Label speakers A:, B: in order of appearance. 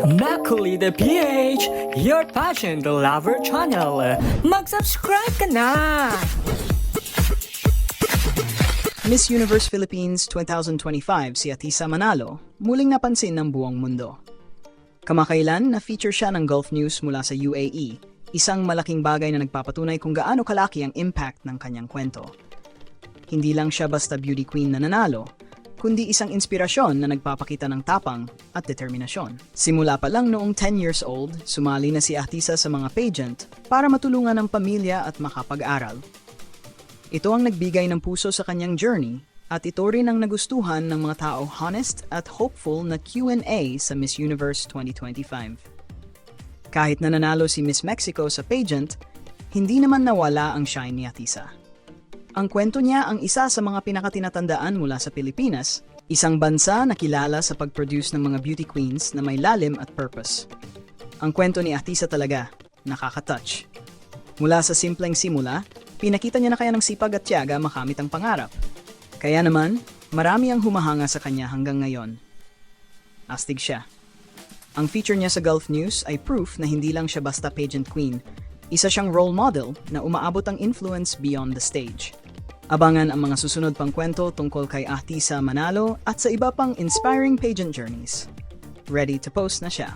A: Maculi the PH, your passion the lover channel. Mag-subscribe ka na!
B: Miss Universe Philippines 2025 si Atisa Manalo muling napansin ng buong mundo. Kamakailan na-feature siya ng Gulf News mula sa UAE, isang malaking bagay na nagpapatunay kung gaano kalaki ang impact ng kanyang kwento. Hindi lang siya basta beauty queen na nanalo, kundi isang inspirasyon na nagpapakita ng tapang at determinasyon. Simula pa lang noong 10 years old, sumali na si Atisa sa mga pageant para matulungan ang pamilya at makapag-aral. Ito ang nagbigay ng puso sa kanyang journey at ito rin ang nagustuhan ng mga tao honest at hopeful na Q&A sa Miss Universe 2025. Kahit na nanalo si Miss Mexico sa pageant, hindi naman nawala ang shine ni Atisa. Ang kwento niya ang isa sa mga pinakatinatandaan mula sa Pilipinas, isang bansa na kilala sa pag-produce ng mga beauty queens na may lalim at purpose. Ang kwento ni Atisa talaga, nakaka-touch. Mula sa simpleng simula, pinakita niya na kaya ng sipag at tiyaga makamit ang pangarap. Kaya naman, marami ang humahanga sa kanya hanggang ngayon. Astig siya. Ang feature niya sa Gulf News ay proof na hindi lang siya basta pageant queen. Isa siyang role model na umaabot ang influence beyond the stage. Abangan ang mga susunod pang kwento tungkol kay Atisa Manalo at sa iba pang inspiring pageant journeys. Ready to post na siya.